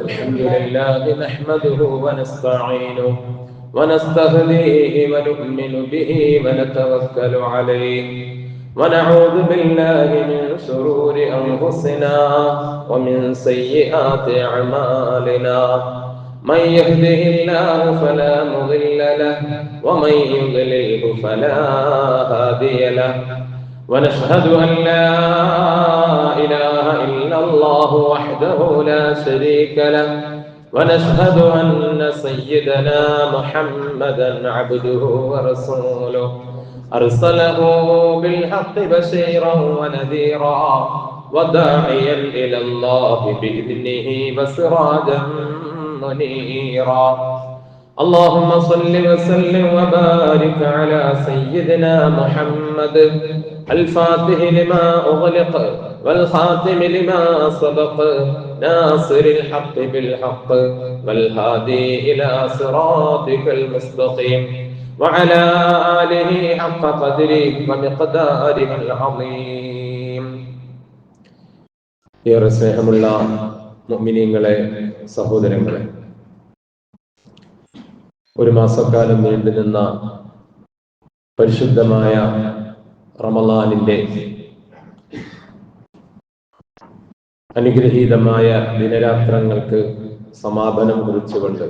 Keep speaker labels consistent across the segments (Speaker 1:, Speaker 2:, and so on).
Speaker 1: الحمد لله نحمده ونستعينه ونستهديه ونؤمن به ونتوكل عليه ونعوذ بالله من شرور أنفسنا ومن سيئات أعمالنا من يهده الله فلا مضل له ومن يضلله فلا هادي له ونشهد أن لا إله إلا الله وحده لا شريك له. ونشهد أن سيدنا محمدا عبده ورسوله. أرسله بالحق بشيرا ونذيرا وداعيا إلى الله بإذنه وسراجا منيرا. اللهم صل وسلم وبارك على سيدنا محمد الفاتح لما أغلق والخاتم لما سبق ناصر الحق بالحق والهادي إلى صراطك المستقيم وعلى آله حق قدره ومقداره العظيم ഏറെ സ്നേഹമുള്ള മുഅ്മിനീങ്ങളെ സഹോദരങ്ങളെ ഒരു മാസക്കാലം നീണ്ടു നിന്ന പരിശുദ്ധമായ റമലാനിന്റെ അനുഗ്രഹീതമായ ദിനരാത്രങ്ങൾക്ക് സമാപനം കുറിച്ചുകൊണ്ട്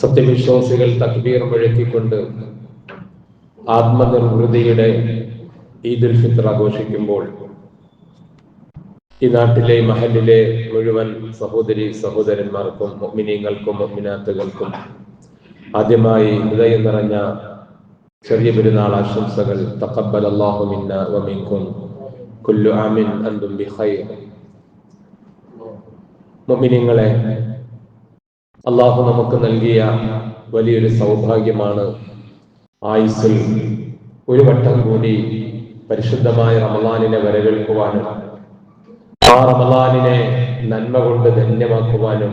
Speaker 1: സത്യവിശ്വാസികൾ തക്ബീർ മുഴക്കിക്കൊണ്ട് ആത്മനിർവൃതിയുടെ ഈദുൽ ഫിത്ർ ആഘോഷിക്കുമ്പോൾ ഈ നാട്ടിലെ മഹലിലെ മുഴുവൻ സഹോദരി സഹോദരന്മാർക്കും മിനിങ്ങൾക്കും മൊമിനാത്തുകൾക്കും ആദ്യമായി ഹൃദയം നിറഞ്ഞ ചെറിയ പെരുന്നാൾ ആശംസകൾ. തക്കബൽ അള്ളാഹു മിന്ന വമിൻകും ആമിൻ അന്തും ബിഖൈർ അള്ളാഹു നമുക്ക് നൽകിയ വലിയൊരു സൗഭാഗ്യമാണ് ആയുസിൽ ഒരു വട്ടം കൂടി പരിശുദ്ധമായ റമലാനിനെ വരവേൽക്കുവാനും ആ റമലാനിനെ നന്മ കൊണ്ട് ധന്യമാക്കുവാനും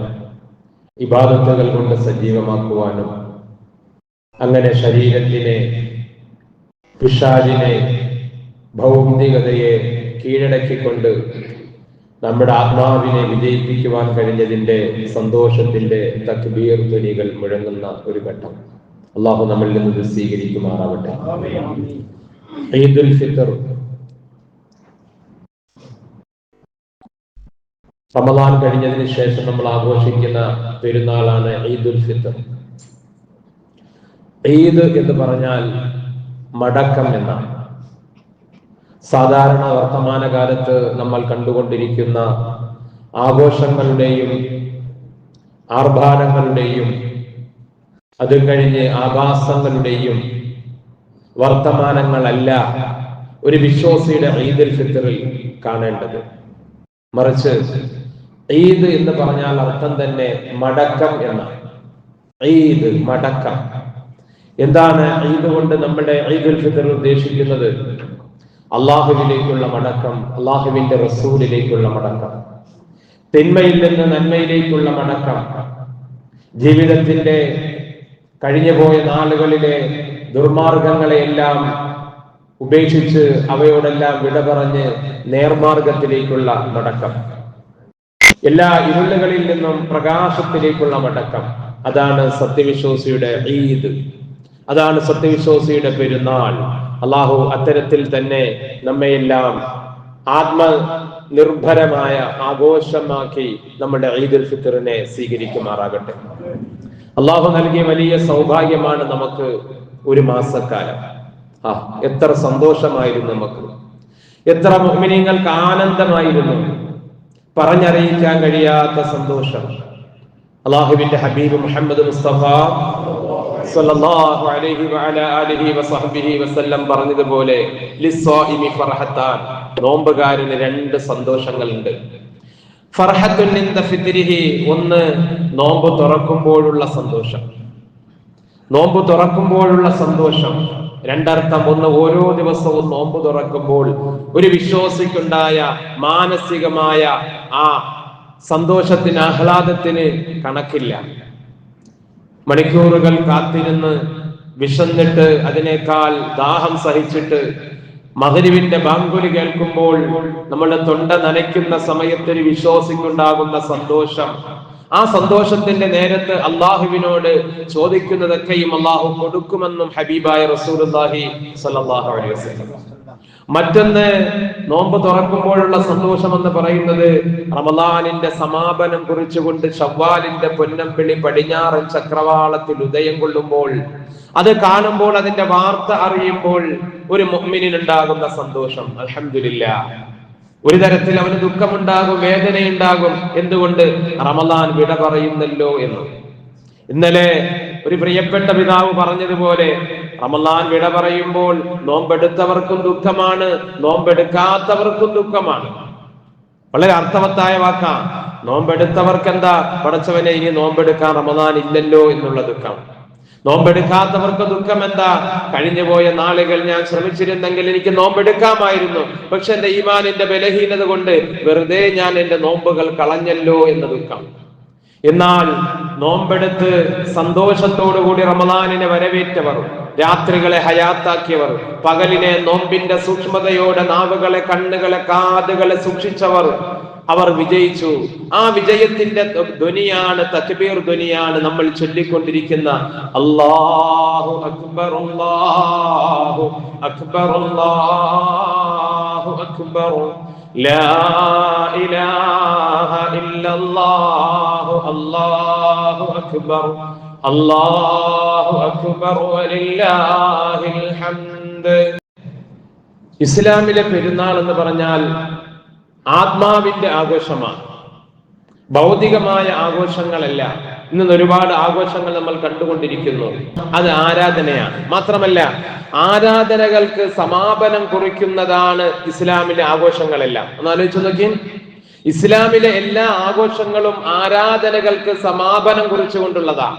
Speaker 1: ഇബാദത്തുകൾ കൊണ്ട് സജീവമാക്കുവാനും അങ്ങനെ ശരീരത്തിനെ പിഷാജിനെ ഭൗതികതയെ കീഴടക്കിക്കൊണ്ട് നമ്മുടെ ആത്മാവിനെ വിജയിപ്പിക്കുവാൻ കഴിഞ്ഞതിന്റെ സന്തോഷത്തിന്റെ തക്ബീർ ധ്വനികൾ മുഴങ്ങുന്ന ഒരു ഘട്ടം. അള്ളാഹു നമ്മളിൽ നിന്ന് സ്വീകരിക്കുമാറാവട്ടെ. ഈദുൽ ഫിത്തർ റമദാൻ കഴിഞ്ഞതിന് ശേഷം നമ്മൾ ആഘോഷിക്കുന്ന പെരുന്നാളാണ് ഈദുൽ ഫിത്തർ ഈദ് എന്ന് പറഞ്ഞാൽ മടക്കം എന്നാണ്. സാധാരണ വർത്തമാനകാലത്ത് നമ്മൾ കണ്ടുകൊണ്ടിരിക്കുന്ന ആഘോഷങ്ങളുടെയും ആർഭാടങ്ങളുടെയും അത് കഴിഞ്ഞ് ആഭാസങ്ങളുടെയും വർത്തമാനങ്ങളല്ല ഒരു വിശ്വാസിയുടെ ഈദുൽ ഫിത്തറിൽ കാണേണ്ടത്. മറിച്ച് ഈദ് എന്ന് പറഞ്ഞാൽ അർത്ഥം തന്നെ മടക്കം എന്നാണ്. ഈദ് മടക്കം. എന്താണ് ഈദ് കൊണ്ട് നമ്മുടെ ഈദുൽ ഫിത്തർ ഉദ്ദേശിക്കുന്നത്? അള്ളാഹുവിലേക്കുള്ള മടക്കം അള്ളാഹുവിന്റെ റസൂലിലേക്കുള്ള മടക്കം. തിന്മയിൽ നിന്ന് നന്മയിലേക്കുള്ള മടക്കം. ജീവിതത്തിന്റെ കഴിഞ്ഞുപോയ നാളുകളിലെ ദുർമാർഗങ്ങളെയെല്ലാം ഉപേക്ഷിച്ച് അവയോടെല്ലാം വിട പറഞ്ഞ് നേർമാർഗത്തിലേക്കുള്ള മടക്കം. എല്ലാ ഇരുളുകളിൽ നിന്നും പ്രകാശത്തിലേക്കുള്ള മടക്കം. അതാണ് സത്യവിശ്വാസിയുടെ ഈദ്. അതാണ് സത്യവിശ്വാസിയുടെ പെരുന്നാൾ. അള്ളാഹു അത്തരത്തിൽ തന്നെ നമ്മയെല്ലാം ആത്മ നിർഭരമായ ആഘോഷമാക്കി നമ്മുടെ ഈദുൽ ഫിത്തറിനെ സ്വീകരിക്കുമാറാകട്ടെ. അള്ളാഹു നൽകിയ വലിയ സൗഭാഗ്യമാണ് നമുക്ക് ഒരു മാസക്കാലം. ആ എത്ര സന്തോഷമായിരുന്നു നമുക്ക് എത്ര മുഹ്മിനീങ്ങൾക്ക് ആനന്ദമായിരുന്നു. പറഞ്ഞറിയിക്കാൻ കഴിയാത്ത സന്തോഷം. അള്ളാഹുവിന്റെ ഹബീബ് മുഹമ്മദ് മുസ്തഫ അലൈഹി ആലിഹി വസല്ലം പറഞ്ഞതുപോലെ നോമ്പുകാരന് രണ്ട് സന്തോഷങ്ങളുണ്ട്. ഫർഹത്തുൻ ഫിത്രിഹി ഒന്ന് നോമ്പ് തുറക്കുമ്പോഴുള്ള സന്തോഷം. നോമ്പ് തുറക്കുമ്പോഴുള്ള സന്തോഷം രണ്ടർത്ഥം ഒന്ന് ഓരോ ദിവസവും നോമ്പ് തുറക്കുമ്പോൾ ഒരു വിശ്വാസിക്കുണ്ടായ മാനസികമായ ആ സന്തോഷത്തിന് ആഹ്ലാദത്തിന് കണക്കില്ല. മണിക്കൂറുകൾ കാത്തിരുന്ന് വിശന്നിട്ട് അതിനേക്കാൾ ദാഹം സഹിച്ചിട്ട് മകരിവിന്റെ ബാങ്കുലി കേൾക്കുമ്പോൾ നമ്മുടെ തൊണ്ട നനയ്ക്കുന്ന സമയത്തൊരു വിശ്വാസിക്കുണ്ടാകുന്ന സന്തോഷം. ആ സന്തോഷത്തിന്റെ നേരത്ത് അള്ളാഹുവിനോട് ചോദിക്കുന്നതൊക്കെയും അള്ളാഹു കൊടുക്കുമെന്നും ഹബീബായ സ്വല്ലല്ലാഹു അലൈഹി മറ്റൊന്ന് നോമ്പ് തുറക്കുമ്പോഴുള്ള സന്തോഷം എന്ന് പറയുന്നത് റമദാനിന്റെ സമാപനം കുറിച്ചുകൊണ്ട് ഷവ്വാലിന്റെ പൊന്നമ്പിളി പടിഞ്ഞാറൻ ചക്രവാളത്തിൽ ഉദയം കൊള്ളുമ്പോൾ അത് കാണുമ്പോൾ അതിന്റെ വാർത്ത അറിയുമ്പോൾ ഒരു മുഹ്മിനുണ്ടാകുന്ന സന്തോഷം. അൽഹംദുലില്ല ഒരു തരത്തിൽ അവന് ദുഃഖമുണ്ടാകും വേദനയുണ്ടാകും. എന്തുകൊണ്ട്? റമദാൻ വിട പറയുന്നല്ലോ എന്ന്. ഇന്നലെ ഒരു പ്രിയപ്പെട്ട പിതാവ് പറഞ്ഞതുപോലെ റമദാൻ വിട പറയുമ്പോൾ നോമ്പെടുത്തവർക്കും ദുഃഖമാണ് നോമ്പെടുക്കാത്തവർക്കും ദുഃഖമാണ്. വളരെ അർത്ഥവത്തായ വാക്കാ. നോമ്പെടുത്തവർക്ക് എന്താ പടച്ചവനെ ഇനി നോമ്പെടുക്കാൻ റമദാൻ ഇല്ലല്ലോ എന്നുള്ള ദുഃഖം. നോമ്പെടുക്കാത്തവർക്ക് ദുഃഖം എന്താ കഴിഞ്ഞുപോയ നാളുകൾ ഞാൻ ശ്രമിച്ചിരുന്നെങ്കിൽ എനിക്ക് നോമ്പെടുക്കാമായിരുന്നു. പക്ഷെ എന്റെ ഈമാനിന്റെ ബലഹീനത കൊണ്ട് വെറുതെ ഞാൻ എന്റെ നോമ്പുകൾ കളഞ്ഞല്ലോ എന്ന ദുഃഖം. എന്നാൽ നോമ്പെടുത്ത് സന്തോഷത്തോടുകൂടി റമദാനിനെ വരവേറ്റവർ രാത്രികളെ ഹയാത്താക്കിയവർ പകലിനെ നോമ്പിന്റെ സൂക്ഷ്മതയോടെ നാവുകളെ കണ്ണുകളെ കാതുകളെ സൂക്ഷിച്ചവർ അവർ വിജയിച്ചു. ആ വിജയത്തിന്റെ ധ്വനിയാണ് തക്ബീർ ധ്വനിയാണ് നമ്മൾ ചൊല്ലിക്കൊണ്ടിരിക്കുന്ന. അല്ലാഹു അക്ബർ അല്ലാഹു അക്ബർ അല്ലാഹു അക്ബർ. ലാ ഇലാഹ ഇല്ലല്ലാഹു അല്ലാഹു അക്ബർ. അല്ലാഹു അക്ബർ വലില്ലാഹിൽ ഹംദ്. ഇസ്ലാമിലെ പെരുന്നാൾ എന്ന് പറഞ്ഞാൽ ആത്മാവിന്റെ ആഘോഷമാണ്. ഭൗതികമായ ആഘോഷങ്ങളല്ല. ഇന്ന് ഒരുപാട് ആഘോഷങ്ങൾ നമ്മൾ കണ്ടുകൊണ്ടിരിക്കുന്നു. അത് ആരാധനയാണ്. മാത്രമല്ല ആരാധനകൾക്ക് സമാപനം കുറിക്കുന്നതാണ് ഇസ്ലാമിലെ ആഘോഷങ്ങളെല്ലാം. ഒന്ന് ആലോചിച്ച് നോക്കി ഇസ്ലാമിലെ എല്ലാ ആഘോഷങ്ങളും ആരാധനകൾക്ക് സമാപനം കുറിച്ചുകൊണ്ടുള്ളതാണ്.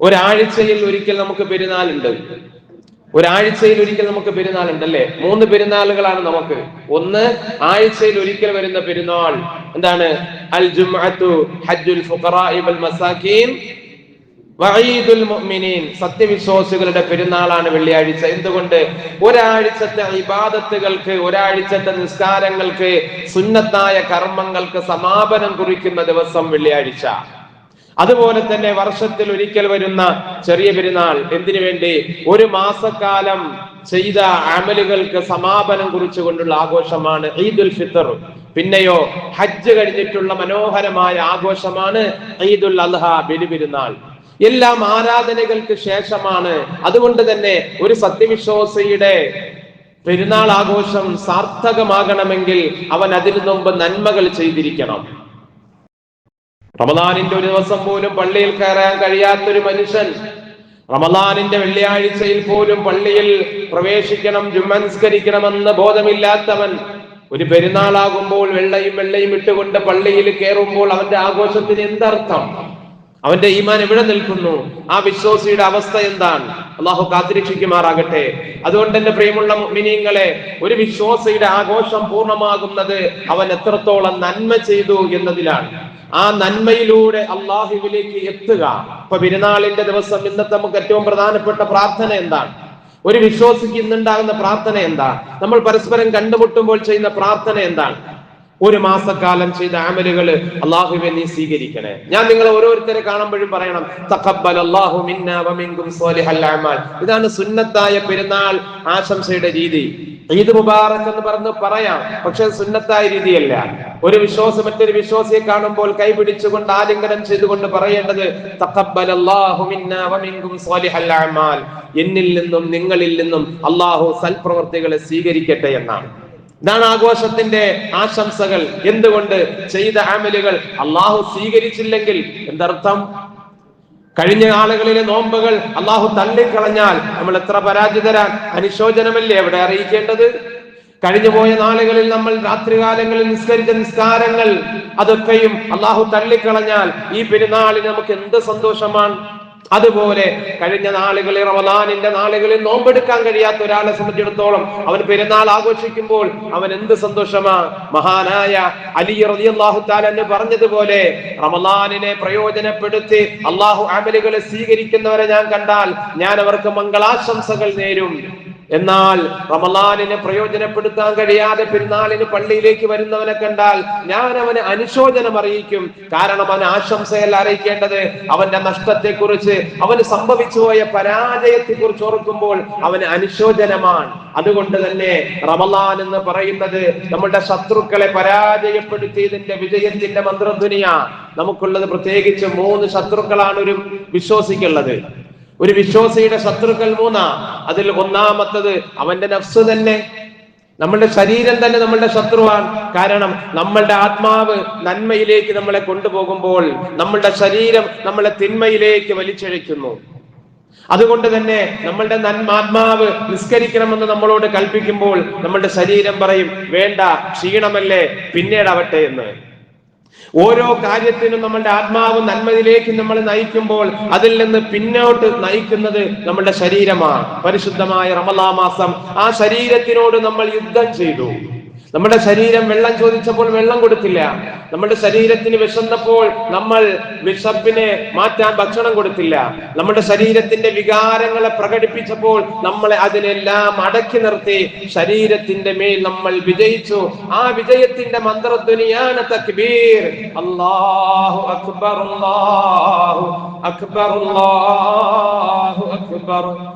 Speaker 1: ഒരാഴ്ചയിൽ ഒരിക്കൽ നമുക്ക് പെരുന്നാളുണ്ട്. ഒരാഴ്ചയിൽ ഒരിക്കൽ നമുക്ക് പെരുന്നാളുണ്ട് അല്ലേ മൂന്ന് പെരുന്നാളുകളാണ് നമുക്ക്. ഒന്ന് ആഴ്ചയിൽ ഒരിക്കൽ വരുന്ന പെരുന്നാൾ. എന്താണ്? അൽ ജുമഅത്തു ഹജ്ജുൽ വൽ മസാകീൻ വഈദുൽ മുഅ്മിനീൻ. സത്യവിശ്വാസികളുടെ പെരുന്നാളാണ് വെള്ളിയാഴ്ച. എന്തുകൊണ്ട്? ഒരാഴ്ചത്തെ ഇബാദത്തുകൾക്ക് ഒരാഴ്ചത്തെ നിസ്കാരങ്ങൾക്ക് സുന്നത്തായ കർമ്മങ്ങൾക്ക് സമാപനം കുറിക്കുന്ന ദിവസം വെള്ളിയാഴ്ച. അതുപോലെ തന്നെ വർഷത്തിൽ ഒരിക്കൽ വരുന്ന ചെറിയ പെരുന്നാൾ എന്തിനു വേണ്ടി? ഒരു മാസക്കാലം ചെയ്ത അമലുകൾക്ക് സമാപനം കുറിച്ചുകൊണ്ടുള്ള ആഘോഷമാണ് ഈദുൽ ഫിത്തർ. പിന്നെയോ ഹജ്ജ് കഴിഞ്ഞിട്ടുള്ള മനോഹരമായ ആഘോഷമാണ് ഈദുൽ അൽഹ ബലി പെരുന്നാൾ എല്ലാം ആരാധനകൾക്ക് ശേഷമാണ്. അതുകൊണ്ട് തന്നെ ഒരു സത്യവിശ്വാസിയുടെ പെരുന്നാൾ ആഘോഷം സാർത്ഥകമാകണമെങ്കിൽ അവൻ അതിനു മുമ്പ് നന്മകൾ ചെയ്തിരിക്കണം. റമദാനിന്റെ ഒരു ദിവസം പോലും പള്ളിയിൽ കയറാൻ കഴിയാത്തൊരു മനുഷ്യൻ റമദാനിന്റെ വെള്ളിയാഴ്ചയിൽ പോലും പള്ളിയിൽ പ്രവേശിക്കണം ജുമൻസ്കരിക്കണമെന്ന് ബോധമില്ലാത്തവൻ ഒരു പെരുന്നാളാകുമ്പോൾ വെള്ളയും വെള്ളയും ഇട്ടുകൊണ്ട് പള്ളിയിൽ കയറുമ്പോൾ അവന്റെ ആഘോഷത്തിന് എന്തർത്ഥം? അവന്റെ ഈമാൻ എവിടെ നിൽക്കുന്നു? ആ വിശ്വാസിയുടെ അവസ്ഥ എന്താണ്? അള്ളാഹു കാത്തിരക്ഷിക്കുമാറാകട്ടെ. അതുകൊണ്ട് തന്നെ പ്രിയമുള്ള മിനിയങ്ങളെ ഒരു വിശ്വാസിയുടെ ആഘോഷം പൂർണമാകുന്നത് അവൻ എത്രത്തോളം നന്മ ചെയ്തു എന്നതിലാണ്. ആ നന്മയിലൂടെ അള്ളാഹുവിലേക്ക് എത്തുക. ഇപ്പൊ പെരുന്നാളിന്റെ ദിവസം ഇന്നത്തെ നമുക്ക് ഏറ്റവും പ്രധാനപ്പെട്ട പ്രാർത്ഥന എന്താണ്? ഒരു വിശ്വാസിക്ക് ഇന്നുണ്ടാകുന്ന പ്രാർത്ഥന എന്താണ്? നമ്മൾ പരസ്പരം കണ്ടുമുട്ടുമ്പോൾ ചെയ്യുന്ന പ്രാർത്ഥന എന്താണ്? ഒരു മാസക്കാലം ചെയ്ത ആമലുകൾ അള്ളാഹുവെ നീ സ്വീകരിക്കണേ. ഞാൻ നിങ്ങൾ ഓരോരുത്തരെ കാണുമ്പോഴും പറയണം ഇതാണ് സുന്നത്തായ പെരുന്നാൾ ആശംസയുടെ രീതി. ഈദ് മുബാറക് എന്ന് പറഞ്ഞ് പറയാം. പക്ഷെ സുന്നത്തായ രീതിയല്ല. ഒരു വിശ്വാസം മറ്റൊരു വിശ്വാസിയെ കാണുമ്പോൾ കൈപിടിച്ചുകൊണ്ട് ആലിംഗനം ചെയ്തുകൊണ്ട് പറയേണ്ടത് എന്നിൽ നിന്നും നിങ്ങളിൽ നിന്നും അള്ളാഹു സൽപ്രവർത്തികളെ സ്വീകരിക്കട്ടെ എന്നാണ്. ഇതാണ് ആഘോഷത്തിന്റെ ആശംസകൾ. എന്തുകൊണ്ട് ചെയ്ത ആമലുകൾ അള്ളാഹു സ്വീകരിച്ചില്ലെങ്കിൽ എന്തർത്ഥം? കഴിഞ്ഞ ആളുകളിലെ നോമ്പുകൾ അള്ളാഹു തള്ളിക്കളഞ്ഞാൽ നമ്മൾ എത്ര പരാജിതരാൻ? അനുശോചനമല്ലേ എവിടെ അറിയിക്കേണ്ടത്? കഴിഞ്ഞു പോയ നാളുകളിൽ നമ്മൾ രാത്രികാലങ്ങളിൽ നിസ്കരിച്ച നിസ്കാരങ്ങൾ അതൊക്കെയും അള്ളാഹു തള്ളിക്കളഞ്ഞാൽ ഈ പെരുന്നാളിന് നമുക്ക് എന്ത് സന്തോഷമാണ്? അതുപോലെ കഴിഞ്ഞ നാളുകളിൽ റമദാനിന്റെ നാളുകളിൽ നോമ്പെടുക്കാൻ കഴിയാത്ത ഒരാളെ സംബന്ധിച്ചിടത്തോളം അവൻ പെരുന്നാൾ ആഘോഷിക്കുമ്പോൾ അവൻ എന്ത് സന്തോഷമാ? മഹാനായ അലി റളിയല്ലാഹു താലെന്ന് പറഞ്ഞതുപോലെ റമദാനിനെ പ്രയോജനപ്പെടുത്തി അള്ളാഹു അമലുകളെ സ്വീകരിക്കുന്നവരെ ഞാൻ കണ്ടാൽ ഞാൻ അവർക്ക് മംഗളാശംസകൾ നേരും. എന്നാൽ റമലാനിനെ പ്രയോജനപ്പെടുത്താൻ കഴിയാതെ പെരുന്നാളിന് പള്ളിയിലേക്ക് വരുന്നവനെ കണ്ടാൽ ഞാൻ അവന് അനുശോചനം അറിയിക്കും. കാരണം അവൻ ആശംസയല്ല അറിയിക്കേണ്ടത്. അവന്റെ നഷ്ടത്തെക്കുറിച്ച് അവന് സംഭവിച്ചു പോയ പരാജയത്തെ കുറിച്ച് ഓർക്കുമ്പോൾ അവന് അനുശോചനമാണ്. അതുകൊണ്ട് തന്നെ റമലാൻ എന്ന് പറയുന്നത് നമ്മുടെ ശത്രുക്കളെ പരാജയപ്പെടുത്തിയതിന്റെ വിജയത്തിന്റെ മന്ത്രധ്വനിയാ നമുക്കുള്ളത് പ്രത്യേകിച്ച് മൂന്ന് ശത്രുക്കളാണ് ഒരു വിശ്വാസിക്കുള്ളത്. ഒരു വിശ്വാസിയുടെ ശത്രുക്കൾ മൂന്നാ. അതിൽ ഒന്നാമത്തത് അവന്റെ നഫ്സ് തന്നെ. നമ്മളുടെ ശരീരം തന്നെ നമ്മളുടെ ശത്രുവാണ്. കാരണം നമ്മളുടെ ആത്മാവ് നന്മയിലേക്ക് നമ്മളെ കൊണ്ടുപോകുമ്പോൾ നമ്മളുടെ ശരീരം നമ്മളെ തിന്മയിലേക്ക് വലിച്ചഴിക്കുന്നു. അതുകൊണ്ട് തന്നെ നമ്മളുടെ നന്മാത്മാവ് നിസ്കരിക്കണമെന്ന് നമ്മളോട് കൽപ്പിക്കുമ്പോൾ നമ്മളുടെ ശരീരം പറയും വേണ്ട ക്ഷീണമല്ലേ പിന്നീടാവട്ടെ എന്ന്. ഓരോ കാര്യത്തിനും നമ്മളുടെ ആത്മാവ് നന്മയിലേക്ക് നമ്മൾ നയിക്കുമ്പോൾ അതിൽ നിന്ന് പിന്നോട്ട് നയിക്കുന്നത് നമ്മളുടെ ശരീരമാണ്. പരിശുദ്ധമായ റമലാ മാസം ആ ശരീരത്തിനോട് നമ്മൾ യുദ്ധം ചെയ്തു. നമ്മുടെ ശരീരം വെള്ളം ചോദിച്ചപ്പോൾ വെള്ളം കൊടുത്തില്ല. നമ്മുടെ ശരീരത്തിന് വിശന്നപ്പോൾ നമ്മൾ വിശപ്പിനെ മാറ്റാൻ ഭക്ഷണം കൊടുത്തില്ല. നമ്മുടെ ശരീരത്തിന്റെ വികാരങ്ങളെ പ്രകടിപ്പിച്ചപ്പോൾ നമ്മളെ അതിനെല്ലാം അടക്കി നിർത്തി. ശരീരത്തിന്റെ മേൽ നമ്മൾ വിജയിച്ചു. ആ വിജയത്തിന്റെ മന്ത്രധ്വനിയാണ് തക്ബീർ. അല്ലാഹു അക്ബർ അല്ലാഹു അക്ബർ അക്ബർ.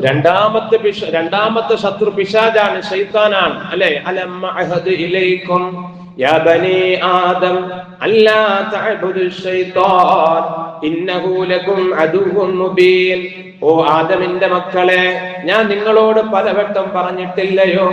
Speaker 1: രണ്ടാമത്തെ പിശ രണ്ടാമത്തെ ശത്രു പിശാജാണ് ഷൈത്താനാണ് അല്ലെ? അലമ്മ അഹദ് ഇലൈക്കും യാ ബനി ആദം അല്ലാ തഅബുദു ശൈത്താൻ ഇന്നഹു ലകും അദുവ്വുൻ മുബീൻ. ഓ ആദമിന്റെ മക്കളെ ഞാൻ നിങ്ങളോട് പലവട്ടം പറഞ്ഞിട്ടില്ലയോ?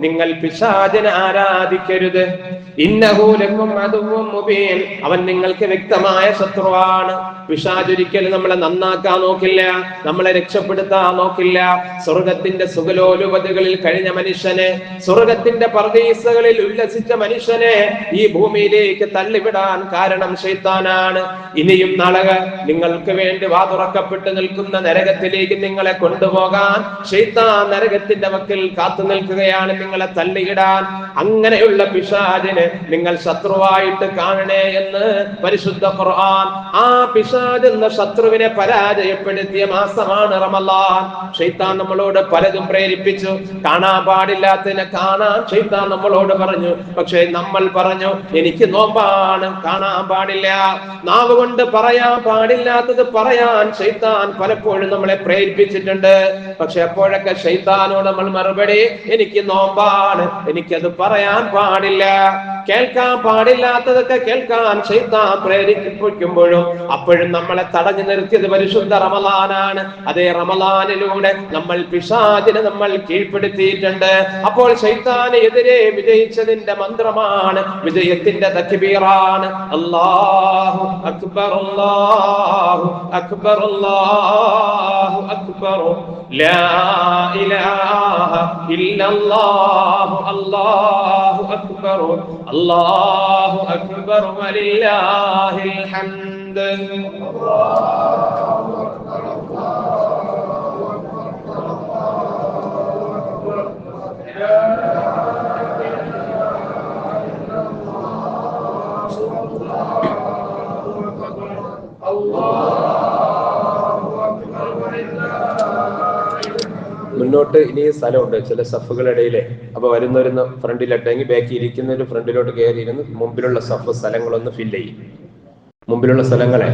Speaker 1: നിങ്ങൾ പിശാചനെ ആരാധിക്കരുത്. ഇന്നഹൂലക്കും അതുവും മുബീൻ. അവൻ നിങ്ങൾക്ക് വ്യക്തമായ ശത്രുവാണ്. പിശാചൊരിക്കലും നമ്മളെ നന്നാക്കാൻ നോക്കില്ല നമ്മളെ രക്ഷപ്പെടുത്താൻ നോക്കില്ല. സ്വർഗത്തിന്റെ സുഖലോലുപതകളിൽ കഴിഞ്ഞ മനുഷ്യനെ സ്വർഗത്തിന്റെ പർദീസകളിൽ ഉല്ലസിച്ച മനുഷ്യനെ ഈ ഭൂമിയിലേക്ക് തള്ളിവിടാൻ കാരണം ശൈത്താനാണ്. ഇനിയും നാളക നിങ്ങൾക്ക് വേണ്ടി വാതുറക്കപ്പെട്ട് നിൽക്കുന്ന നരകത്തിലേക്ക് നിങ്ങളെ കൊണ്ടുപോകാൻ ഷെയ്ത്താൻ നരകത്തിന്റെ വക്കിൽ കാത്തു നിൽക്കുകയാണ് നിങ്ങളെ തള്ളിയിടാൻ. അങ്ങനെയുള്ള പിശാജിന് നിങ്ങൾ ശത്രുവായിട്ട് കാണണേ എന്ന് പരിശുദ്ധ ഖുർആൻ ആ പിശാജ് എന്ന ശത്രുവിനെ പരാജയപ്പെടുത്തിയ മാസമാണ് റമലാൻ. ഷെയ്ത്താൻ നമ്മളോട് പലതും പ്രേരിപ്പിച്ചു. കാണാൻ പാടില്ലാത്തതിനെ കാണാൻ ഷെയ്ത്താൻ നമ്മളോട് പറഞ്ഞു. പക്ഷേ നമ്മൾ പറഞ്ഞു എനിക്ക് നോമ്പാണ് കാണാൻ പാടില്ല. നാവ് കൊണ്ട് പറയാൻ പാടില്ലാത്തത് പറയാൻ ഷെയ്ത്താൻ പലപ്പോഴും നമ്മളെ പ്രേരിപ്പിച്ചിട്ടുണ്ട്. പക്ഷെ എപ്പോഴൊക്കെ ഷെയ്ത്താനോട് നമ്മൾ മറുപടി എനിക്ക് നോമ്പാണ്. എനിക്കത് പറയാൻ പാടില്ല. കേൾക്കാൻ പാടില്ലാത്തതൊക്കെ കേൾക്കാൻ ശൈത്താൻ പ്രേരിപ്പിക്കുമ്പോഴും അപ്പോഴും നമ്മളെ തടഞ്ഞു നിർത്തിയത് പരിശുദ്ധ റമലാനാണ്. അതേ റമലാനിലൂടെ നമ്മൾ പിശാചിനെ നമ്മൾ കീഴ്പ്പെടുത്തിയിട്ടുണ്ട്. അപ്പോൾ ഷെയ്ത്താന് എതിരെ വിജയിച്ചതിന്റെ മന്ത്രമാണ് വിജയത്തിന്റെ തക്കിബീറാണ് അല്ലാഹു അക്ബർ അല്ലാഹു അക്ബർ അല്ലാഹു അക്ബർ. ലാ ഇലാഹ ഇല്ലല്ലാഹു അല്ലാഹു അക്ബർ. അല്ലാഹു അക്ബർ വലില്ലാഹിൽ ഹംദ് മുന്നോട്ട് ഇനി സ്ഥലമുണ്ട്. ചില സഫുകളിടയിലെ. അപ്പൊ വരുന്നവരുന്ന് ഫ്രണ്ടിലിട്ടെങ്കിൽ ബാക്കി ഇരിക്കുന്നവര് ഫ്രണ്ടിലോട്ട് കയറി ഇരുന്ന് മുമ്പിലുള്ള സഫ് സ്ഥലങ്ങളൊന്ന് ഫില്ല് ചെയ്യും. മുമ്പിലുള്ള സ്ഥലങ്ങളെ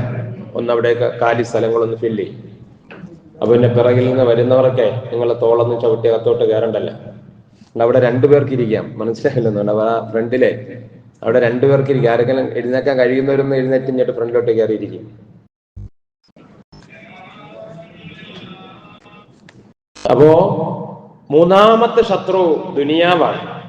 Speaker 1: ഒന്ന് അവിടെയൊക്കെ കാലി സ്ഥലങ്ങളൊന്ന് ഫില്ല് ചെയ്യും. അപ്പൊ പിന്നെ പിറകിൽ നിന്ന് വരുന്നവരൊക്കെ നിങ്ങളെ തോളൊന്നും ചവിട്ടി അകത്തോട്ട് കയറണ്ടല്ല? അവിടെ രണ്ടുപേർക്ക് ഇരിക്കാം. മനസ്സിലായില്ലെന്നുണ്ട് അപ്പൊ ആ ഫ്രണ്ടിലെ അവിടെ രണ്ടുപേർക്ക് ഇരിക്കാം. ആരെങ്കിലും എഴുന്നേക്കാൻ കഴിയുന്നവരൊന്ന് എഴുന്നേറ്റ് ഇങ്ങോട്ട് ഫ്രണ്ടിലോട്ട് കയറി അപ്പോ മൂന്നാമത്തെ ശത്രു ദുനിയാവാണ്.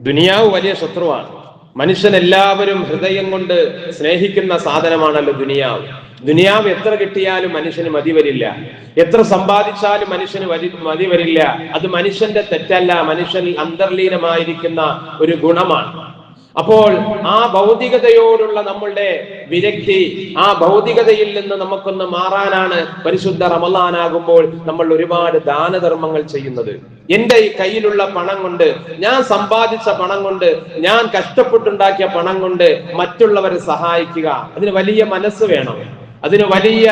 Speaker 1: ദുനിയാവ് വലിയ ശത്രുവാണ്. മനുഷ്യൻ എല്ലാവരും ഹൃദയം കൊണ്ട് സ്നേഹിക്കുന്ന സാധനമാണല്ലോ ദുനിയാവ്. ദുനിയാവ് എത്ര കിട്ടിയാലും മനുഷ്യന് മതി വരില്ല. എത്ര സമ്പാദിച്ചാലും മനുഷ്യന് മതി വരില്ല. അത് മനുഷ്യന്റെ തെറ്റല്ല. മനുഷ്യൻ അന്തർലീനമായിരിക്കുന്ന ഒരു ഗുണമാണ്. അപ്പോൾ ആ ഭൗതികതയോടുള്ള നമ്മളുടെ വിരക്തി ആ ഭൗതികതയിൽ നിന്ന് നമുക്കൊന്ന് മാറാനാണ് പരിശുദ്ധ റമലാനാകുമ്പോൾ നമ്മൾ ഒരുപാട് ദാനധർമ്മങ്ങൾ ചെയ്യുന്നത്. എന്റെ ഈ കയ്യിലുള്ള പണം കൊണ്ട് ഞാൻ സമ്പാദിച്ച പണം കൊണ്ട് ഞാൻ കഷ്ടപ്പെട്ടുണ്ടാക്കിയ പണം കൊണ്ട് മറ്റുള്ളവരെ സഹായിക്കുക. അതിന് വലിയ മനസ്സ് വേണം. അതിന് വലിയ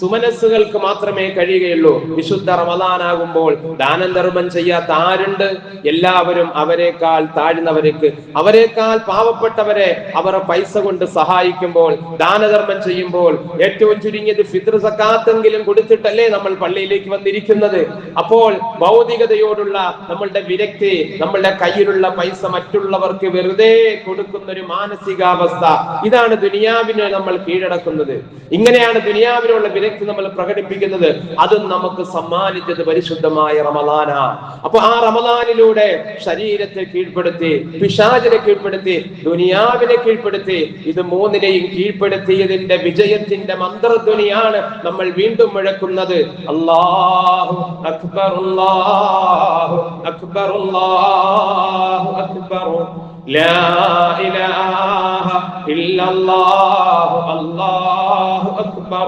Speaker 1: സുമനസ്സുകൾക്ക് മാത്രമേ കഴിയുകയുള്ളൂ. വിശുദ്ധ റമദാനാകുമ്പോൾ ദാനധർമ്മം ചെയ്യാത്ത ആരുണ്ട്? എല്ലാവരും അവരെക്കാൾ താഴ്ന്നവർക്ക്. അവരെക്കാൾ പാവപ്പെട്ടവരെ അവർ പൈസ കൊണ്ട് സഹായിക്കുമ്പോൾ ദാനധർമ്മം ചെയ്യുമ്പോൾ ഏറ്റവും ചുരുങ്ങിയത് ഫിത്ർ സക്കാത്തെങ്കിലും കൊടുത്തിട്ടല്ലേ നമ്മൾ പള്ളിയിലേക്ക് വന്നിരിക്കുന്നത്. അപ്പോൾ ഭൗതികതയോടുള്ള നമ്മളുടെ വിരക്തി നമ്മളുടെ കയ്യിലുള്ള പൈസ മറ്റുള്ളവർക്ക് വെറുതെ കൊടുക്കുന്ന ഒരു മാനസികാവസ്ഥ. ഇതാണ് ദുനിയാവിനെ നമ്മൾ കീഴടക്കുന്നത്. ഇങ്ങനെയാണ് ദുനിയാവിനുള്ള വിരക്തി നമ്മൾ പ്രകടിപ്പിക്കുന്നത് അതും നമുക്ക് സമ്മാനിച്ചത് പരിശുദ്ധമായ റമദാന അപ്പൊ ആ റമദാനിലൂടെ ശരീരത്തെ കീഴ്പ്പെടുത്തി പിശാചിനെ കീഴ്പ്പെടുത്തി ദുനിയാവിനെ കീഴ്പ്പെടുത്തി ഇത് മൂന്നിനെയും കീഴ്പ്പെടുത്തിയതിന്റെ വിജയത്തിന്റെ മന്ത്രധ്വനിയാണ് നമ്മൾ വീണ്ടും മുഴക്കുന്നത് അല്ലാഹു അക്ബർ അല്ലാഹു അക്ബർ അല്ലാഹു അക്ബർ لا إله إلا الله الله أكبر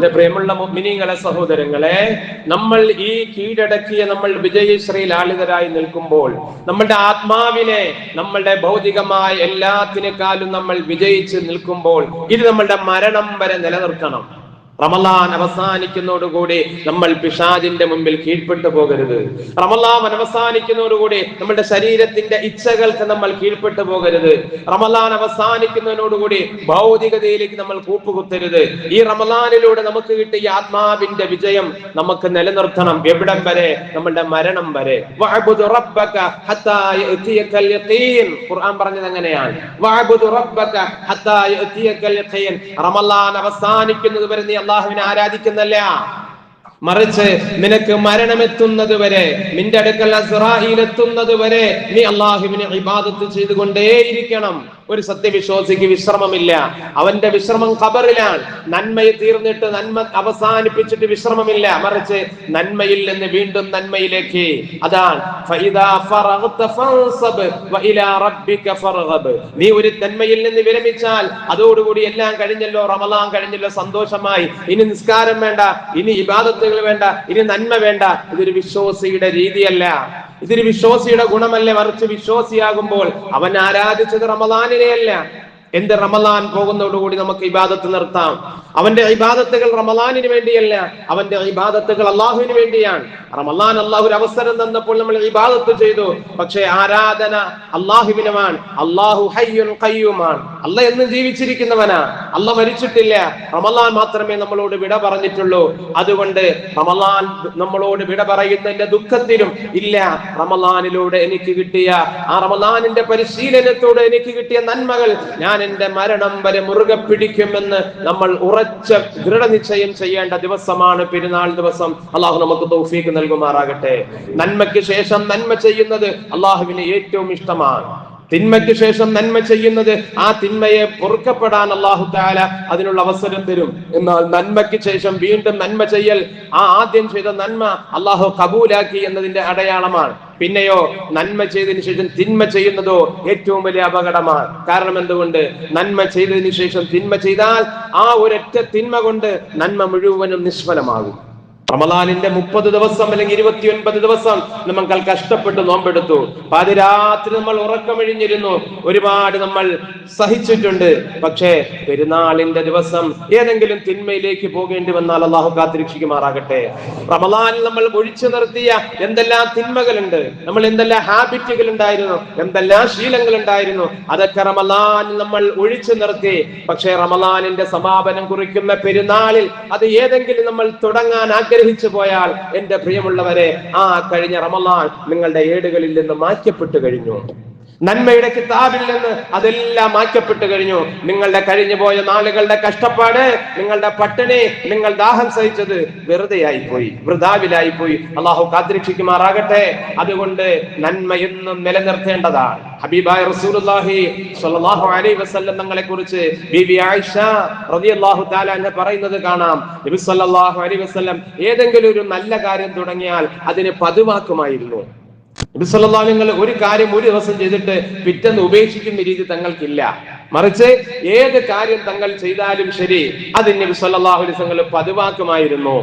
Speaker 1: എന്റെ പ്രിയമുള്ള മിനിങ്ങളെ സഹോദരങ്ങളെ നമ്മൾ ഈ കീഴടക്കിയ നമ്മൾ വിജയശ്രീ ലാളിതരായി നിൽക്കുമ്പോൾ നമ്മളുടെ ആത്മാവിനെ നമ്മളുടെ ഭൗതികമായ എല്ലാത്തിനേക്കാളും നമ്മൾ വിജയിച്ച് നിൽക്കുമ്പോൾ ഇത് നമ്മളുടെ മരണം വരെ നിലനിർത്തണം. റമലാൻ അവസാനിക്കുന്നതോടുകൂടി നമ്മൾ പിഷാജിന്റെ മുമ്പിൽ കീഴ്പ്പെട്ടു പോകരുത്. റമലാൻ അവസാനിക്കുന്നതോടുകൂടി നമ്മുടെ ശരീരത്തിന്റെ ഇച്ഛകൾക്ക് നമ്മൾ കീഴ്പ്പെട്ടു പോകരുത്. റമലാൻ അവസാനിക്കുന്നതിനോടുകൂടി ഭൗതികതയിലേക്ക് നമ്മൾ കൂപ്പുകുത്തരുത്. ഈ റമലാനിലൂടെ നമുക്ക് കിട്ടിയ ആത്മാവിന്റെ വിജയം നമുക്ക് നിലനിർത്തണം. എവിടം വരെ? നമ്മളുടെ മരണം വരെ. ഖുർആൻ പറഞ്ഞത് അങ്ങനെയാണ്. റമലാൻ അവസാനിക്കുന്നത് വരെ നീ അള്ളാഹുവിനെ ആരാധിക്കുന്നല്ല? മറിച്ച് നിനക്ക് മരണമെത്തുന്നത് വരെ നിന്റെ അടുക്കൽ അസ്രായിൽ എത്തുന്നത് വരെ നീ അള്ളാഹുവിനെ ഇബാദത്ത് ചെയ്തുകൊണ്ടേയിരിക്കണം. ഒരു സത്യവിശ്വാസിക്ക് വിശ്രമമില്ല. അവന്റെ വിശ്രമം ഖബറിലാണ്. നന്മയെ തീർന്നിട്ട് നന്മ അവസാനിപ്പിച്ചിട്ട് വിശ്രമമില്ല. മറിച്ച് നന്മയിൽ നിന്ന് വീണ്ടും നന്മയിലേക്ക്. അതാണ്. നീ ഒരു നന്മയിൽ നിന്ന് വിരമിച്ചാൽ അതോടുകൂടി എല്ലാം കഴിഞ്ഞല്ലോ. റമലാൻ കഴിഞ്ഞല്ലോ. സന്തോഷമായി. ഇനി നിസ്കാരം വേണ്ട. ഇനി ഇബാദത്തുകൾ വേണ്ട. ഇനി നന്മ വേണ്ട. ഇതൊരു വിശ്വാസിയുടെ രീതിയല്ല. ഇതൊരു വിശ്വാസിയുടെ ഗുണമല്ലേ? മറിച്ച് വിശ്വാസിയാകുമ്പോൾ അവൻ ആരാധിച്ചത് റമദാനിനെയല്ല. എന്ത് റമദാൻ പോകുന്നതോടുകൂടി നമുക്ക് ഇബാദത്ത് നിർത്താം. അവന്റെ ഇബാദത്തുകൾ റമലാനിന് വേണ്ടിയല്ല അവന്റെ ഇബാദത്തുകൾ അള്ളാഹുവിന് വേണ്ടിയാണ്. റമലാൻ അള്ളാഹു ഒരു അവസരം തന്നപ്പോൾ നമ്മൾ ഇബാദത്ത് ചെയ്തു. പക്ഷേ ആരാധന അള്ളാഹുവിനുമാണ്. അള്ളാഹു ഹയ്യുൻ കയ്യുമാണ് അല്ല എന്നും ജീവിച്ചിരിക്കുന്നവനാ. അല്ല മരിച്ചിട്ടില്ല. റമലാൻ മാത്രമേ നമ്മളോട് വിട പറഞ്ഞിട്ടുള്ളൂ. അതുകൊണ്ട് റമലാൻ നമ്മളോട് വിട പറയുന്നതിന്റെ ദുഃഖത്തിലും ഇല്ല. റമലാനിലൂടെ എനിക്ക് കിട്ടിയ ആ റമലാനിന്റെ പരിശീലനത്തോടെ എനിക്ക് കിട്ടിയ നന്മകൾ ഞാൻ എന്റെ മരണം വരെ മുറുകെ പിടിക്കുമെന്ന് നമ്മൾ ഉറച്ച ദൃഢനിശ്ചയം ചെയ്യേണ്ട ദിവസമാണ് പെരുന്നാൾ ദിവസം. അള്ളാഹു നമുക്ക് തൗഫീക്ക് നൽകുമാറാകട്ടെ. നന്മയ്ക്ക് ശേഷം നന്മ ചെയ്യുന്നത് അള്ളാഹുവിന് ഏറ്റവും ഇഷ്ടമാണ്. തിന്മയ്ക്ക് ശേഷം നന്മ ചെയ്യുന്നത് ആ തിന്മയെ പൊറുക്കപ്പെടാൻ അള്ളാഹു താല അതിനുള്ള അവസരം തരും. എന്നാൽ നന്മയ്ക്ക് ശേഷം വീണ്ടും നന്മ ചെയ്യൽ ആ ആദ്യം ചെയ്ത നന്മ അള്ളാഹു കബൂലാക്കി എന്നതിന്റെ അടയാളമാണ്. പിന്നെയോ നന്മ ചെയ്തതിനു ശേഷം തിന്മ ചെയ്യുന്നതോ ഏറ്റവും വലിയ അപകടമാണ്. കാരണം എന്തുകൊണ്ട്? നന്മ ചെയ്തതിനു ശേഷം തിന്മ ചെയ്താൽ ആ ഒരൊറ്റ തിന്മ കൊണ്ട് നന്മ മുഴുവനും നിഷ്ഫലമാകും. റമദാനിന്റെ മുപ്പത് ദിവസം അല്ലെങ്കിൽ ഇരുപത്തിയൊൻപത് ദിവസം നമ്മൾ കഷ്ടപ്പെട്ട് നോമ്പെടുത്തു. പാതിരാത്രി നമ്മൾ ഉറക്കമിഴിഞ്ഞിരുന്നു. ഒരുപാട് നമ്മൾ സഹിച്ചിട്ടുണ്ട്. പക്ഷേ പെരുന്നാളിന്റെ ദിവസം ഏതെങ്കിലും തിന്മയിലേക്ക് പോകേണ്ടി വന്നാൽ അള്ളാഹു കാത്തിരക്ഷിക്കുമാറാകട്ടെ. റമദാനിൽ നമ്മൾ ഒഴിച്ചു നിർത്തിയ എന്തെല്ലാം തിന്മകളുണ്ട് നമ്മൾ എന്തെല്ലാം ഹാബിറ്റുകൾ ഉണ്ടായിരുന്നു എന്തെല്ലാം ശീലങ്ങൾ ഉണ്ടായിരുന്നു അതൊക്കെ റമദാനിൽ നമ്മൾ ഒഴിച്ചു നിർത്തി. പക്ഷേ റമദാനിന്റെ സമാപനം കുറിക്കുന്ന പെരുന്നാളിൽ അത് ഏതെങ്കിലും നമ്മൾ തുടങ്ങാൻ ആഗ്രഹിക്കുന്നു ആഗ്രഹിച്ചു പോയാൽ എന്റെ പ്രിയമുള്ളവരെ ആ കഴിഞ്ഞ റമലാൻ നിങ്ങളുടെ ഏടുകളിൽ നിന്ന് മാറ്റപ്പെട്ടു കഴിഞ്ഞു. നന്മയുടെ കിതാബിൽ നിന്ന് അതെല്ലാം മാറ്റപ്പെട്ടു കഴിഞ്ഞു. നിങ്ങളുടെ കഴിഞ്ഞു പോയ നാളുകളുടെ കഷ്ടപ്പാട് നിങ്ങളുടെ പട്ടിണി നിങ്ങൾ ദാഹം സഹിച്ചത് വെറുതെയായി പോയി വൃതാവിലായി പോയി. അള്ളാഹു കാത്തിരക്ഷിക്കുമാറാകട്ടെ. അതുകൊണ്ട് നന്മ എന്നും നിലനിർത്തേണ്ടതാണ്. ഹബീബായ റസൂലുള്ളാഹി സ്വല്ലല്ലാഹു അലൈഹി വസല്ലം തങ്ങളെ കുറിച്ച് ബീബി ആയിഷ റളിയല്ലാഹു തആല എന്ന് പറയുന്നത് കാണാം. നബി സ്വല്ലല്ലാഹു അലൈഹി വസല്ലം ഏതെങ്കിലും ഒരു നല്ല കാര്യം തുടങ്ങിയാൽ അതിന് പതിവാക്കുമായിരുന്നു. നബിസ്വല്ലാങ്ങൾ ഒരു കാര്യം ഒരു ദിവസം ചെയ്തിട്ട് പിറ്റെന്ന് ഉപേക്ഷിക്കുന്ന രീതി തങ്ങൾക്കില്ല. മറിച്ച് ഏത് കാര്യം തങ്ങൾ ചെയ്താലും ശരി അത് നബിസ്വല്ലാഹുലിസങ്ങൾ പതിവാക്കുമായിരുന്നു.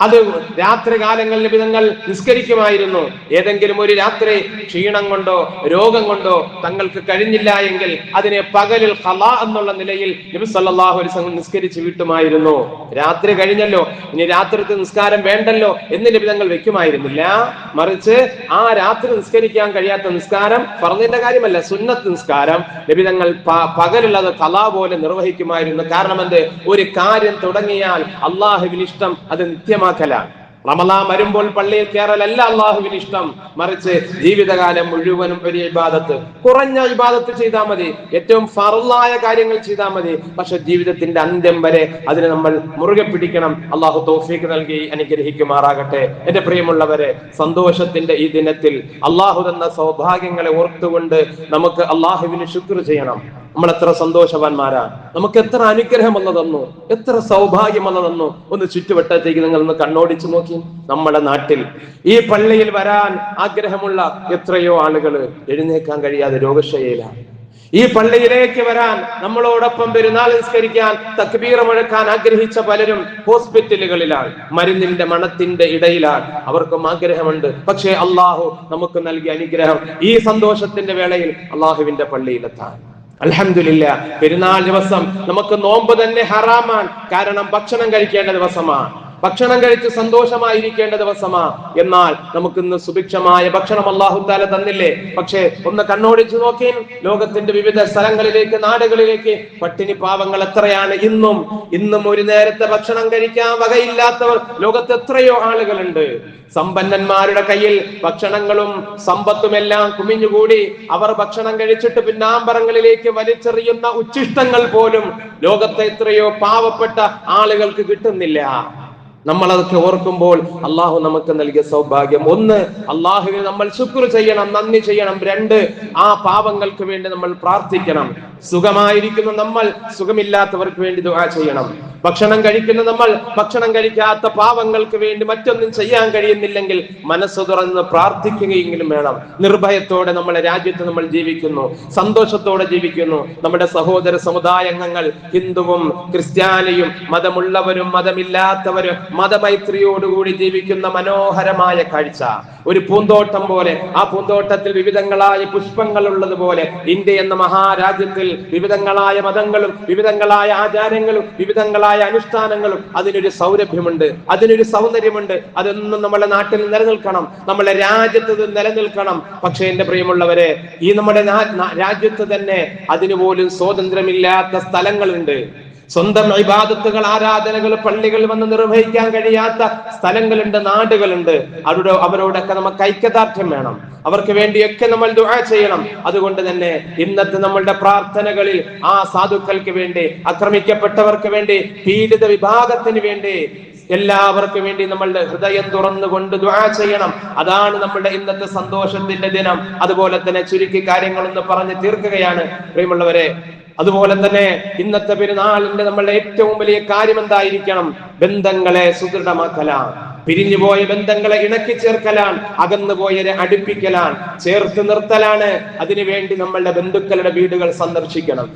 Speaker 1: അത് രാത്രി കാലങ്ങളിൽ വിധങ്ങൾ നിസ്കരിക്കുമായിരുന്നു. ഏതെങ്കിലും ഒരു രാത്രി ക്ഷീണം കൊണ്ടോ രോഗം കൊണ്ടോ തങ്ങൾക്ക് കഴിഞ്ഞില്ല എങ്കിൽ അതിനെ പകലിൽ ഹല എന്നുള്ള നിലയിൽ നബി അലൈഹി വസല്ലം നിസ്കരിച്ച് വീട്ടുമായിരുന്നു. രാത്രി കഴിഞ്ഞല്ലോ. ഇനി രാത്രിത്തെ നിസ്കാരം വേണ്ടല്ലോ എന്ന് ലഭിതങ്ങൾ തങ്ങൾ വെക്കുമായിരുന്നില്ല. മറിച്ച് ആ രാത്രി നിസ്കരിക്കാൻ കഴിയാത്ത നിസ്കാരം പറഞ്ഞതിന്റെ കാര്യമല്ല സുന്നത്ത് നിസ്കാരം. ലഭിതങ്ങൾ പകലുള്ളത് കലാ പോലെ നിർവഹിക്കുമായിരുന്നു. കാരണം എന്ത്? ഒരു കാര്യം തുടങ്ങിയാൽ അള്ളാഹുവിന് ഇഷ്ടം അത് നിത്യമാക്കലാണ് റമലാൻ വരുമ്പോൾ പള്ളിയിൽ കയറലല്ല അള്ളാഹുവിന് ഇഷ്ടം. മറിച്ച് ജീവിതകാലം മുഴുവനും ഒരു ഇബാദത്ത്. കുറഞ്ഞ ഇബാദത്ത് ചെയ്താൽ മതി. ഏറ്റവും ഫറുള്ളായ കാര്യങ്ങൾ ചെയ്താൽ മതി. പക്ഷെ ജീവിതത്തിന്റെ അന്ത്യം വരെ അതിനെ നമ്മൾ മുറുകെ പിടിക്കണം. അള്ളാഹു തോഫീക്ക് നൽകി അനുഗ്രഹിക്കുമാറാകട്ടെ. എന്റെ പ്രിയമുള്ളവരെ സന്തോഷത്തിന്റെ ഈ ദിനത്തിൽ അള്ളാഹു തന്ന സൗഭാഗ്യങ്ങളെ ഓർത്തുകൊണ്ട് നമുക്ക് അള്ളാഹുവിന് ശുക്ർ ചെയ്യണം. നമ്മൾ എത്ര സന്തോഷവാന്മാരാ. നമുക്ക് എത്ര അനുഗ്രഹം തന്നു എത്ര സൗഭാഗ്യം തന്നു ഒന്ന് ചുറ്റുവട്ടത്തേക്ക് നിങ്ങൾ ഒന്ന് കണ്ണോടിച്ചു നോക്കി നമ്മുടെ നാട്ടിൽ. ഈ പള്ളിയിൽ വരാൻ ആഗ്രഹമുള്ള എത്രയോ ആളുകൾ എഴുന്നേക്കാൻ കഴിയാതെ രോഗശയിലാണ് ഈ പള്ളിയിലേക്ക് വരാൻ നമ്മളോടൊപ്പം പെരുന്നാൾ നിസ്കരിക്കാൻ തക്ബീർ മുഴക്കാൻ ആഗ്രഹിച്ച പലരും ഹോസ്പിറ്റലുകളിലാണ്. മരുന്നിന്റെ മണത്തിന്റെ ഇടയിലാണ്. അവർക്കും ആഗ്രഹമുണ്ട്. പക്ഷേ അള്ളാഹു നമുക്ക് നൽകിയ അനുഗ്രഹം ഈ സന്തോഷത്തിന്റെ വേളയിൽ അള്ളാഹുവിന്റെ പള്ളിയിലെത്താൻ. അലഹമില്ല പെരുന്നാൾ ദിവസം നമുക്ക് നോമ്പ് തന്നെ ഹറാമാണ്. കാരണം ഭക്ഷണം കഴിക്കേണ്ട ദിവസമാണ്. ഭക്ഷണം കഴിച്ച് സന്തോഷമായിരിക്കേണ്ട ദിവസമാ. എന്നാൽ നമുക്ക് ഇന്ന് സുഭിക്ഷമായ ഭക്ഷണം അള്ളാഹു താല തന്നില്ലേ? പക്ഷേ ഒന്ന് കണ്ണോടിച്ചു നോക്കി. ലോകത്തിന്റെ വിവിധ സ്ഥലങ്ങളിലേക്ക് നാടുകളിലേക്ക്. പട്ടിണി പാവങ്ങൾ എത്രയാണ് ഇന്നും? ഇന്നും ഒരു നേരത്തെ ഭക്ഷണം കഴിക്കാൻ വകയില്ലാത്തവർ ലോകത്ത് എത്രയോ ആളുകളുണ്ട്. സമ്പന്നന്മാരുടെ കയ്യിൽ ഭക്ഷണങ്ങളും സമ്പത്തുമെല്ലാം കുമിഞ്ഞുകൂടി. അവർ ഭക്ഷണം കഴിച്ചിട്ട് പിന്നാമ്പറങ്ങളിലേക്ക് വലിച്ചെറിയുന്ന ഉച്ചിഷ്ടങ്ങൾ പോലും ലോകത്തെ എത്രയോ പാവപ്പെട്ട ആളുകൾക്ക് കിട്ടുന്നില്ല. നമ്മൾ അതൊക്കെ ഓർക്കുമ്പോൾ അള്ളാഹു നമുക്ക് നൽകിയ സൗഭാഗ്യം. ഒന്ന് അള്ളാഹുവിന് നമ്മൾ ശുക്ർ ചെയ്യണം നന്ദി ചെയ്യണം. രണ്ട് ആ പാപങ്ങൾക്ക് വേണ്ടി നമ്മൾ പ്രാർത്ഥിക്കണം. സുഖമായിരിക്കുന്ന നമ്മൾ സുഖമില്ലാത്തവർക്ക് വേണ്ടി ദുആ ചെയ്യണം. ഭക്ഷണം കഴിക്കുന്ന നമ്മൾ ഭക്ഷണം കഴിക്കാത്ത പാവങ്ങൾക്ക് വേണ്ടി മറ്റൊന്നും ചെയ്യാൻ കഴിയുന്നില്ലെങ്കിൽ മനസ്സ് തുറന്ന് പ്രാർത്ഥിക്കുകയെങ്കിലും വേണം. നിർഭയത്തോടെ നമ്മുടെ രാജ്യത്ത് നമ്മൾ ജീവിക്കുന്നു. സന്തോഷത്തോടെ ജീവിക്കുന്നു. നമ്മുടെ സഹോദര സമുദായ അംഗങ്ങൾ ഹിന്ദുവും ക്രിസ്ത്യാനിയും മതമുള്ളവരും മതമില്ലാത്തവരും മതമൈത്രിയോടുകൂടി ജീവിക്കുന്ന മനോഹരമായ കാഴ്ച. ഒരു പൂന്തോട്ടം പോലെ ആ പൂന്തോട്ടത്തിൽ വിവിധങ്ങളായ പുഷ്പങ്ങൾ ഉള്ളതുപോലെ ഇന്ത്യ എന്ന മഹാരാജ്യത്തിൽ വിവിധങ്ങളായ മതങ്ങളും വിവിധങ്ങളായ ആചാരങ്ങളും വിവിധങ്ങളായ അനുഷ്ഠാനങ്ങളും അതിനൊരു സൗരഭ്യമുണ്ട് അതിനൊരു സൗന്ദര്യമുണ്ട്. അതൊന്നും നമ്മുടെ നാട്ടിൽ നിലനിൽക്കണം. നമ്മുടെ രാജ്യത്ത് നിലനിൽക്കണം. പക്ഷെ എന്റെ പ്രിയമുള്ളവരെ ഈ നമ്മുടെ രാജ്യത്ത് തന്നെ അതിനുപോലും സ്വാതന്ത്ര്യമില്ലാത്ത സ്ഥലങ്ങളുണ്ട്. സ്വന്തം ഇബാദത്തുകൾ ആരാധനകൾ പള്ളികൾ വന്ന് നിർവഹിക്കാൻ കഴിയാത്ത സ്ഥലങ്ങളുണ്ട് നാടുകളുണ്ട്. അവരുടെ അവരോടൊക്കെ നമുക്ക് ഐക്യദാർഢ്യം വേണം. അവർക്ക് വേണ്ടിയൊക്കെ നമ്മൾ ദുആ ചെയ്യണം. അതുകൊണ്ട് തന്നെ ഇന്നത്തെ നമ്മളുടെ പ്രാർത്ഥനകളിൽ ആ സാധുക്കൾക്ക് വേണ്ടി ആക്രമിക്കപ്പെട്ടവർക്ക് വേണ്ടി പീഡിത വിഭാഗത്തിന് വേണ്ടി എല്ലാവർക്കും വേണ്ടി നമ്മളുടെ ഹൃദയം തുറന്നുകൊണ്ട് ദുആ ചെയ്യണം. അതാണ് നമ്മുടെ ഇന്നത്തെ സന്തോഷത്തിന്റെ ദിനം. അതുപോലെ തന്നെ ചുരുക്കി കാര്യങ്ങളൊന്ന് പറഞ്ഞ് തീർക്കുകയാണ്. പ്രിയമുള്ളവരെ അതുപോലെ തന്നെ ഇന്നത്തെ പെരുന്നാളിന്റെ നമ്മളുടെ ഏറ്റവും വലിയ കാര്യം എന്തായിരിക്കണം ബന്ധങ്ങളെ സുദൃഢമാക്കലാണ്. പിരിഞ്ഞുപോയ ബന്ധങ്ങളെ ഇണക്കി ചേർക്കലാണ്. അകന്നുപോയരെ അടുപ്പിക്കലാണ്. ചേർത്ത് നിർത്തലാണ്. അതിനുവേണ്ടി നമ്മളുടെ ബന്ധുക്കളുടെ വീടുകൾ സന്ദർശിക്കണം.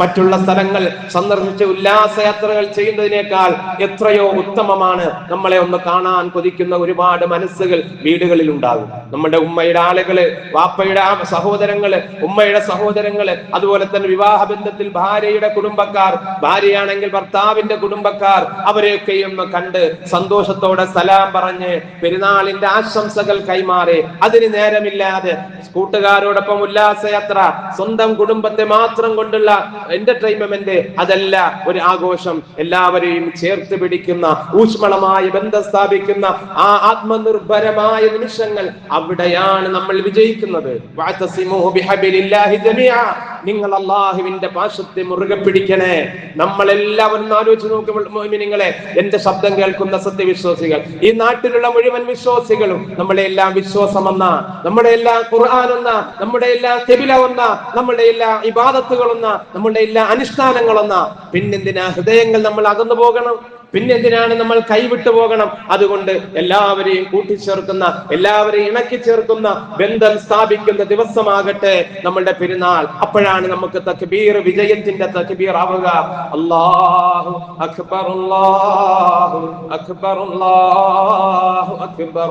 Speaker 1: മറ്റുള്ള സ്ഥലങ്ങൾ സന്ദർശിച്ച് ഉല്ലാസയാത്രകൾ ചെയ്യുന്നതിനേക്കാൾ എത്രയോ ഉത്തമമാണ് നമ്മളെ ഒന്ന് കാണാൻ കൊതിക്കുന്ന ഒരുപാട് മനസ്സുകൾ വീടുകളിൽ ഉണ്ടാകും. നമ്മുടെ ഉമ്മയുടെ ആളുകൾ വാപ്പയുടെ സഹോദരങ്ങൾ ഉമ്മയുടെ സഹോദരങ്ങൾ അതുപോലെ തന്നെ വിവാഹ ബന്ധത്തിൽ ഭാര്യയുടെ കുടുംബക്കാർ ഭാര്യയാണെങ്കിൽ ഭർത്താവിന്റെ കുടുംബക്കാർ അവരെയൊക്കെയും കണ്ട് സന്തോഷത്തോടെ സലാം പറഞ്ഞ് പെരുന്നാളിന്റെ ആശംസകൾ കൈമാറി. അതിന് നേരമില്ലാതെ കൂട്ടുകാരോടൊപ്പം ഉല്ലാസയാത്ര സ്വന്തം കുടുംബത്തെ മാത്രം കൊണ്ടുള്ള തരത്തിലുള്ള എന്റർടൈൻമെന്റ് അതല്ല ഒരു ആഘോഷം. എല്ലാവരെയും ചേർത്ത് പിടിക്കുന്ന ഊഷ്മളമായ ബന്ധം സ്ഥാപിക്കുന്ന ആ ആത്മനിർഭരമായ നിമിഷങ്ങൾ അവിടെയാണ് നമ്മൾ വിജയിക്കുന്നത്. നിങ്ങൾ അള്ളാഹുവിന്റെ പാശത്തെ മുറുകെ പിടിക്കണേ. നമ്മൾ എല്ലാവരും ആലോചിച്ച് നോക്കുമ്പോൾ നിങ്ങളെ എന്റെ ശബ്ദം കേൾക്കുന്ന സത്യവിശ്വാസികൾ ഈ നാട്ടിലുള്ള മുഴുവൻ വിശ്വാസികളും നമ്മുടെ എല്ലാം വിശ്വാസമെന്ന. നമ്മുടെ എല്ലാ ഖുർആൻ എന്ന നമ്മുടെ എല്ലാ തെബില ഒന്ന നമ്മുടെ എല്ലാ ഇബാദത്തുകളൊന്ന. നമ്മുടെ എല്ലാ അനുഷ്ഠാനങ്ങളൊന്ന പിന്നെന്തിനാ ഹൃദയങ്ങൾ നമ്മൾ അകന്നു പോകണം? പിന്നെന്തിനാണ് നമ്മൾ കൈവിട്ടു പോകണം? അതുകൊണ്ട് എല്ലാവരെയും കൂട്ടിച്ചേർക്കുന്ന എല്ലാവരെയും ഇണക്കി ചേർക്കുന്ന ബന്ധം സ്ഥാപിക്കുന്ന ദിവസമാകട്ടെ നമ്മളുടെ പെരുന്നാൾ. അപ്പോഴാണ് നമുക്ക് തക്ബീർ വിജയത്തിന്റെ തക്ബീർ ആവുക. അല്ലാഹു അക്ബർ അല്ലാഹു അക്ബർ അല്ലാഹു അക്ബർ